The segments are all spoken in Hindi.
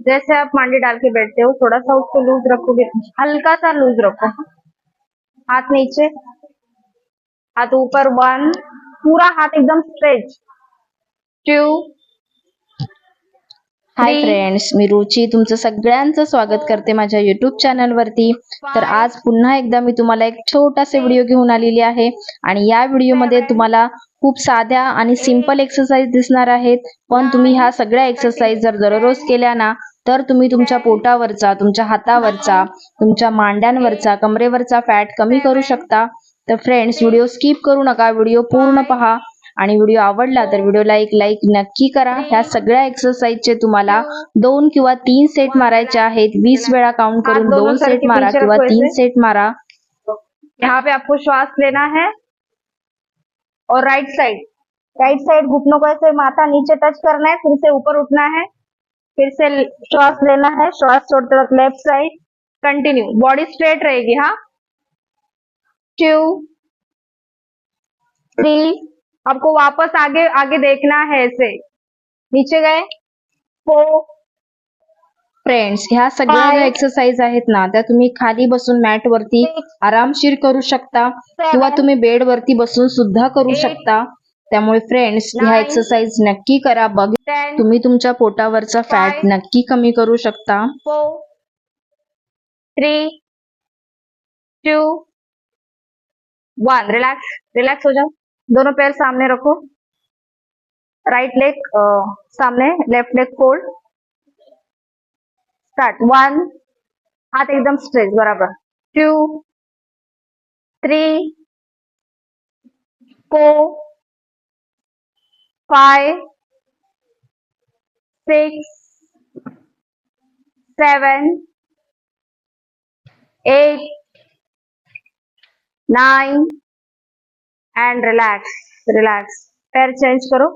जैसे आप मांडी डाल के बैठते हो थोड़ा सा उसको लूज रखोगे हल्का सा लूज रखो। हाथ नीचे। हाथ ऊपर वन पूरा हाथ एकदम स्ट्रेच टू हाय. फ्रेंड्स मी रुची. तुमचं सगळ्यांचं स्वागत करते माझ्या युट्यूब चॅनल वरती. तर आज पुन्हा एकदा मी तुम्हाला एक छोटासा व्हिडिओ घेऊन आलेली आहे. आणि या व्हिडिओमध्ये तुम्हाला खूप साध्या आणि सिंपल एक्सरसाइज दिसणार आहेत. पण तुम्ही ह्या सगळ्या एक्सरसाइज जर दररोज केल्या ना तर तुम्ही तुमच्या पोटावरचा तुमच्या हातावरचा तुमच्या मांड्यांवरचा कमरेवरचा फॅट कमी करू शकता. तर फ्रेंड्स व्हिडिओ स्किप करू नका. व्हिडिओ पूर्ण पहा. आणि व्हिडिओ आवडला तर व्हिडिओला एक लाईक नक्की करा. ह्या सगळ्या एक्सरसाइजचे तुम्हाला दोन किंवा तीन सेट मारायचे आहेत. वीस वेळा काउंट करून दोन सेट मारा किंवा तीन सेट मारा. यहाँ पे आपको श्वास लेना है और राइट साइड राइट साइड घुटनों को ऐसे माथा नीचे टच करना है फिर से ऊपर उठना है फिर से श्वास लेना है श्वास छोड़ते वक्त left side continue body straight रहेगी हाँ? टू थ्री आपको वापस आगे आगे देखना है ऐसे। नीचे गए। फोर फ्रेंड्स ह्या सगळ्या ज्या एक्सरसाइज आहेत ना त्या तुम्ही खाली बसून मॅट वरती. आरामशीर करू शकता किंवा तुम्ही बेड वरती बसून सुद्धा करू. शकता. त्यामुळे फ्रेंड्स ह्या एक्सरसाइज नक्की करा. बघ तुम्ही तुमच्या पोटावरचा फॅट नक्की कमी करू शकता. Three two one. Relax relax हो जाओ. दोनों पैर सामने रखो। राइट लेग सामने left leg fold start one हाथ एकदम स्ट्रेच बराबर। Two three four five six seven eight nine, and relax relax पैर चेंज करो।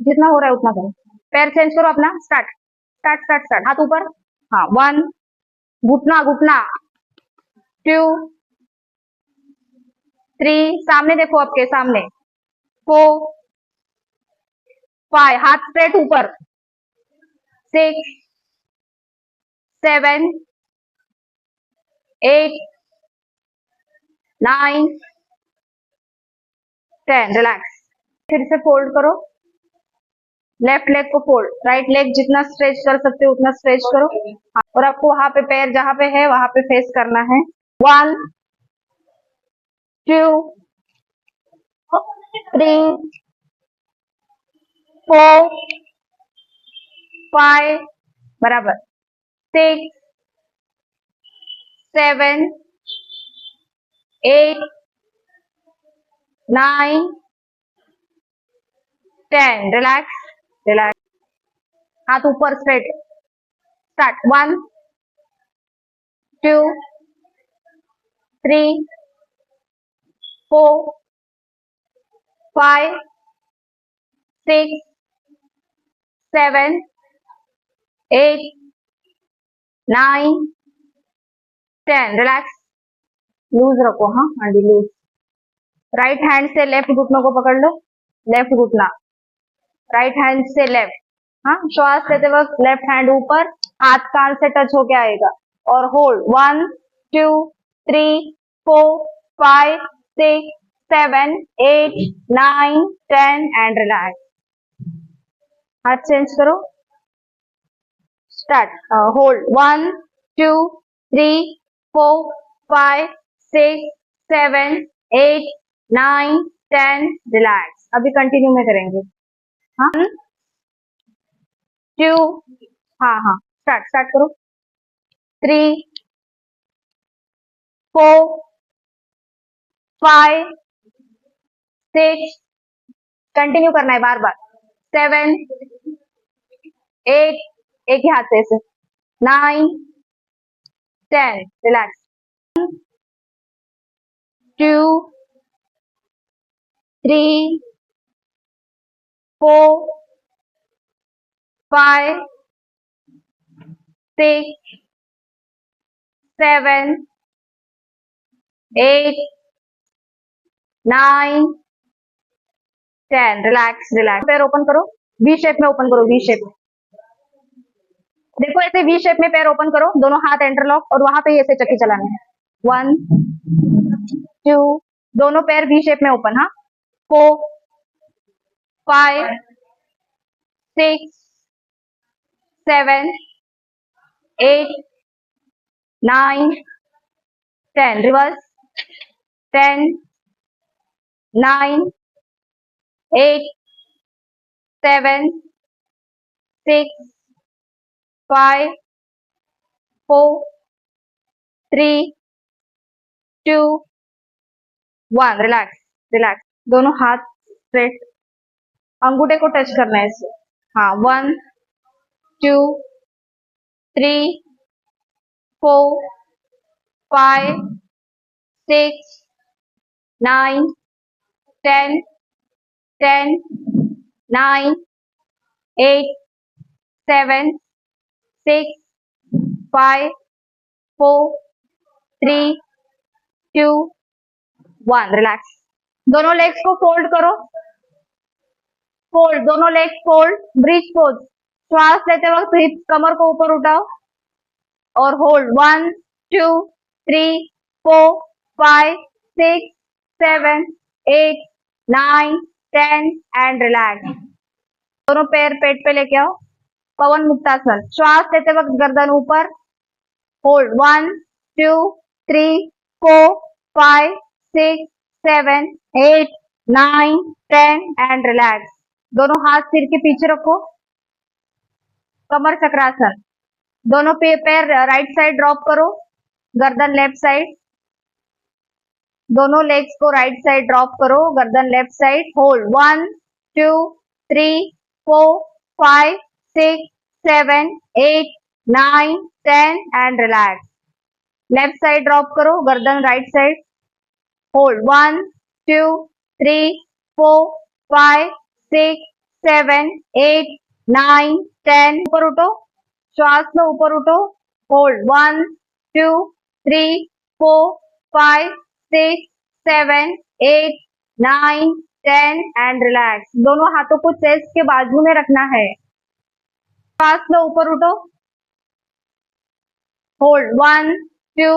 जितना हो रहा है उतना करो। पैर चेंज करो अपना। स्टार्ट स्टार्ट स्टार्ट स्टार्ट हाथ ऊपर। हाँ वन घुटना घुटना। टू थ्री सामने देखो आपके, सामने। फोर फाइव हाथ स्ट्रेट ऊपर। Six seven eight nine ten relax फिर से फोल्ड करो. लेफ़्ट लेग को फोल्ड राइट लेग जितना स्ट्रेच कर सकते हो, उतना स्ट्रेच करो. और आपको वहाँ पे पैर जहाँ पे है, वहाँ पे फेस करना है. One two three four five बराबर. Six seven eight nine ten relax relax हाथ ऊपर straight start one two three four five six seven, eight, nine, ten. Relax. Loose रखो हाँ? हाँ हांडी लूज राइट हैंड से लेफ़्ट घुटनों को पकड़ लो. लेफ़्ट घुटना. राइट हैंड से लेफ़्ट हाँ? श्वास लेते वक्त लेफ़्ट हैंड ऊपर, हाथ कान से टच होके आएगा. और hold one two three four five six seven eight nine ten and relax हाथ चेंज करो. Start hold one two three four five six, seven, eight, nine, ten, relax. अभी कंटिन्यू में करेंगे। हाँ? टू हाँ हाँ। स्टार्ट स्टार्ट करो। Three, four, five, six. Continue करना है बार बार। सेवन, एट, एक ही हाथ से nine, ten, relax. Two three four five six seven eight nine ten relax relax पैर ओपन करो. वी शेप में ओपन करो वी शेप देखो, ऐसे वी शेप में पैर ओपन करो. दोनों हाथ एंटरलॉक और वहाँ पे ऐसे चक्की चलाना है. वन टू दोनों पैर वी शेप में ओपन हाँ? Four five six seven eight nine ten reverse ten nine eight seven six five four three two, one relax relax दोनों हाथ स्ट्रेट अंगूठे को टच करना है इसे। हाँ one two three four five six nine ten ten nine eight seven six five four three two one. Relax. दोनों लेग्स को फोल्ड करो. फोल्ड दोनों लेग फोल्ड ब्रिज पोज श्वास लेते वक्त हिप कमर को ऊपर उठाओ. और hold one two three four five six seven eight nine ten and relax दोनों पैर पेट पे लेके आओ. पवन मुक्तासन. श्वास लेते वक्त गर्दन ऊपर. Hold one two three four five six seven eight nine ten and relax दोनों हाथ सिर के पीछे रखो। कमर चक्रासन दोनों पे, पैर राइट साइड ड्रॉप करो। गर्दन लेफ़्ट साइड दोनों लेग्स को राइट साइड ड्रॉप करो। गर्दन left side hold one two three four five six seven eight nine ten and relax left side drop करो। गर्दन right side hold one two three four five six seven eight nine ten ऊपर उठो श्वास लो ऊपर उठो hold one two three four five six seven eight nine ten and relax दोनों हाथों को चेस्ट के बाजू में रखना है. श्वास लो ऊपर उठो hold one two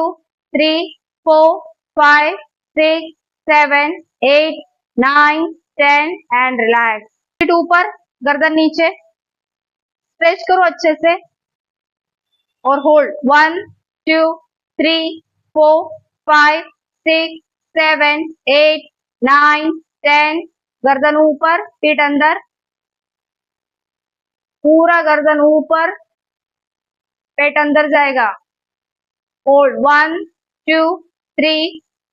three four five six seven eight nine ten and relax feet ऊपर, गर्दन नीचे. स्ट्रेच करो अच्छे से. और hold one two three four five six seven eight nine ten गर्दन ऊपर पीठ अंदर. पूरा गर्दन ऊपर, पेट अंदर जाएगा. Hold one two three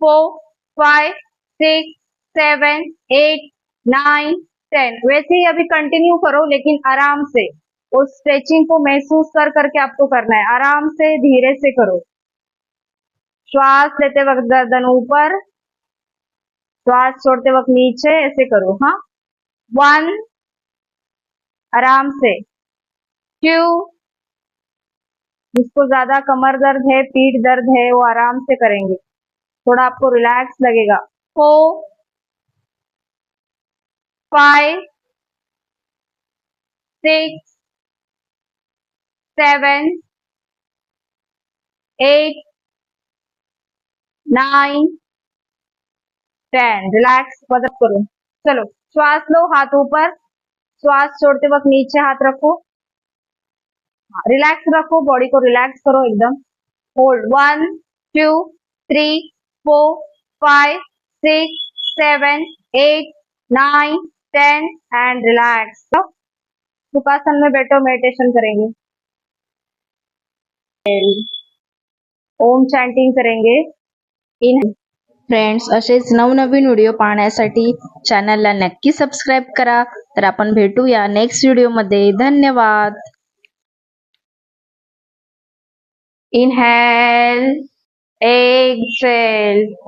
four five six seven eight nine ten वैसे ही अभी कंटिन्यू करो, लेकिन आराम से उस स्ट्रेचिंग को महसूस कर करके आपको करना है। आराम से, धीरे से करो। श्वास लेते वक्त गर्दन ऊपर, श्वास छोड़ते वक्त नीचे, ऐसे करो हाँ। वन आराम से। टू जिसको ज़्यादा कमर दर्द है, पीठ दर्द है, वो आराम से करेंगे। थोड़ा आपको रिलैक्स लगेगा। Four five six seven eight nine ten relax बदल करो। चलो श्वास लो हाथ ऊपर श्वास छोड़ते वक्त नीचे हाथ रखो। रिलैक्स हाँ, रखो बॉडी को रिलैक्स करो एकदम। Hold one two three four five six seven eight nine ten and relax Sukhasana में बैठो मेडिटेशन करेंगे। ओम चैंटिंग करेंगे। इन फ्रेंड्स असेच नवनवीन व्हिडिओ पाहण्यासाठी चॅनलला नक्की सबस्क्राईब करा. तर आपण भेटूया नेक्स्ट व्हिडिओमध्ये धन्यवाद. Inhale Excel.